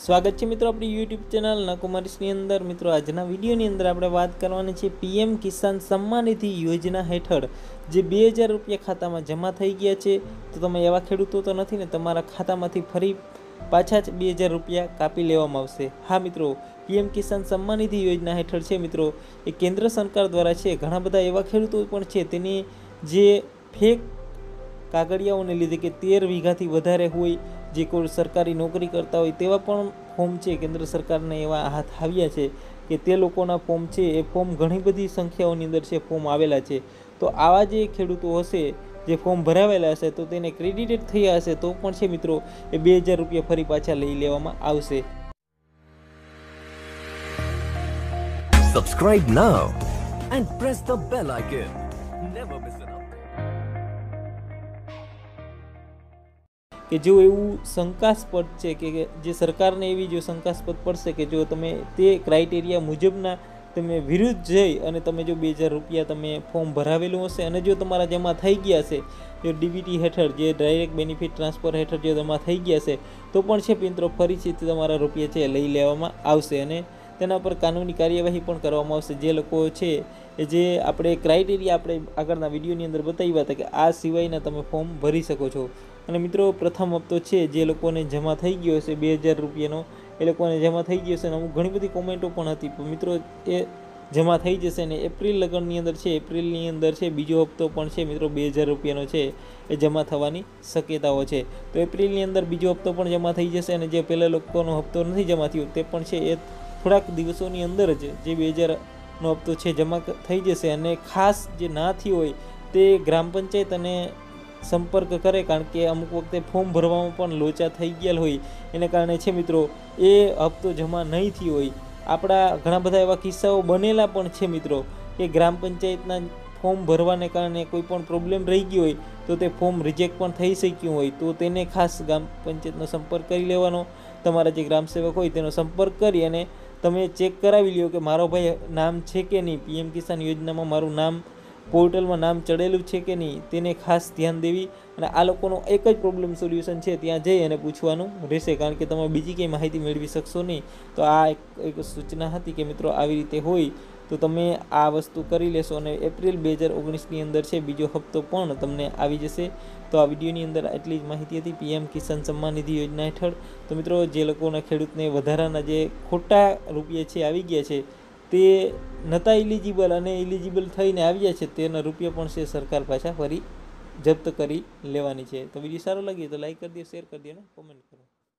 સ્વાગત છે મિત્રો આપણી યુટ્યુબ ચેનલ નકુમારીસની અંદર. મિત્રો, આજના વિડીયોની અંદર આપણે વાત કરવાની છે પીએમ કિસાન સન્માન નિધિ યોજના હેઠળ. જે બે હજાર રૂપિયા ખાતામાં જમા થઈ ગયા છે. તો તમે એવા ખેડૂતો તો નથી ને, તમારા ખાતામાંથી ફરી પાછા જ બે હજાર રૂપિયા કાપી લેવામાં આવશે. હા મિત્રો, પીએમ કિસાન સન્માન નિધિ યોજના હેઠળ છે મિત્રો, એ કેન્દ્ર સરકાર દ્વારા છે. ઘણા બધા એવા ખેડૂતો પણ છે, તેની જે ફેક કાગળિયાઓને લીધે કે તેર વીઘાથી વધારે હોય જે કોઈ સરકારી નોકરી કરતા હોય તેવા પણ ફોર્મ છે, કેન્દ્ર સરકારને એવા હાથ આવ્યા છે કે તે લોકોના ફોર્મ છે, એ ફોર્મ ઘણી બધી સંખ્યાઓની અંદર છે, ફોર્મ આવેલા છે. તો આવા જે ખેડૂતો હશે, જે ફોર્મ ભરાવેલા હશે, તો તેને ક્રેડિટેડ થયા હશે, તો પણ છે મિત્રો, એ બે હજાર રૂપિયા ફરી પાછા લઈ લેવામાં આવશે. Subscribe now and press the bell icon Never કે જો એવું શંકાસ્પદ છે કે જે સરકારને એવી જો શંકાસ્પદ પડશે કે જો તમે તે ક્રાઇટેરિયા મુજબના તમે વિરુદ્ધ જઈ અને તમે જો બે હજાર રૂપિયા તમે ફોર્મ ભરાવેલું હશે અને જો તમારા જમા થઈ ગયા છે, જો ડીબીટી હેઠળ જે ડાયરેક્ટ બેનિફિટ ટ્રાન્સફર હેઠળ જો જમા થઈ ગયા છે, તો પણ છે મિત્રો ફરીથી તમારા રૂપિયા છે લઈ લેવામાં આવશે અને તેના પર કાનૂની કાર્યવાહી પણ કરવામાં આવશે. જે લોકો છે જે આપણે ક્રાઇટેરિયા આપણે આગળના વિડીયોની અંદર બતાવ્યા હતા કે આ સિવાયના તમે ફોર્મ ભરી શકો છો. અને મિત્રો, પ્રથમ હપ્તો છે જે લોકોને જમા થઈ ગયો હશે, બે હજાર રૂપિયાનો. એ લોકોને જમા થઈ ગયો હશે અને અમુક ઘણી બધી કોમેન્ટો પણ હતી. પણ મિત્રો, એ જમા થઈ જશે ને એપ્રિલ લગ્નની અંદર છે, એપ્રિલની અંદર છે, બીજો હપ્તો પણ છે મિત્રો, બે હજાર રૂપિયાનો છે, એ જમા થવાની શક્યતાઓ છે. તો એપ્રિલની અંદર બીજો હપ્તો પણ જમા થઈ જશે અને જે પહેલાં લોકોનો હપ્તો નથી જમા થયો, તે પણ છે, એ થોડાક દિવસોની અંદર જ જે બે હજારનો હપ્તો છે, જમા થઈ જશે. અને ખાસ જે ના થયો હોય, તે ગ્રામ પંચાયત અને સંપર્ક કરે, કારણ કે અમુક વખતે ફોર્મ ભરવામાં પણ લોચા થઈ ગયેલ હોય. એને કારણે છે મિત્રો, એ હપ્તો જમા નહીં થયો હોય. આપણા ઘણા બધા એવા કિસ્સાઓ બનેલા પણ છે મિત્રો, કે ગ્રામ પંચાયતના ફોર્મ ભરવાને કારણે કોઈ પણ પ્રોબ્લેમ રહી ગયો હોય, તો તે ફોર્મ રિજેક્ટ પણ થઈ શક્યું હોય. તો તેને ખાસ ગ્રામ પંચાયતનો સંપર્ક કરી લેવાનો. તમારા જે ગ્રામ સેવક હોય તેનો સંપર્ક કરી અને તમે ચેક કરાવી લ્યો કે મારો ભાઈ નામ છે કે નહીં. પીએમ કિસાન યોજનામાં મારું નામ પોર્ટલમાં નામ ચડેલું છે કે નહીં તેને ખાસ ધ્યાન દેવી અને આ લોકોનો એક જ પ્રોબ્લેમ સોલ્યુશન છે, ત્યાં જઈ અને પૂછવાનું રહેશે. કારણ કે તમે બીજી કંઈ માહિતી મેળવી શકશો નહીં. તો આ એક એક સૂચના હતી કે મિત્રો આવી રીતે હોય તો તમે આ વસ્તુ કરી લેશો અને એપ્રિલ બે હજાર ઓગણીસની અંદર છે, બીજો હપ્તો પણ તમને આવી જશે. તો આ વિડીયોની અંદર આટલી જ માહિતી હતી. પીએમ કિસાન સન્માન નિધિ યોજના હેઠળ. તો મિત્રો, જે લોકોના ખેડૂતને વધારાના જે ખોટા રૂપિયા છે, આવી ગયા છે તે નહોતા ઇલિજિબલ અને ઇલિજિબલ થઈને આવ્યા છે, તેના રૂપિયા પણ છે સરકાર પાછા ફરી જપ્ત કરી લેવાની છે. તો વીડિયો સારો લાગ્યો તો લાઈક કરી દો શેર કરી દો અને કોમેન્ટ કરો.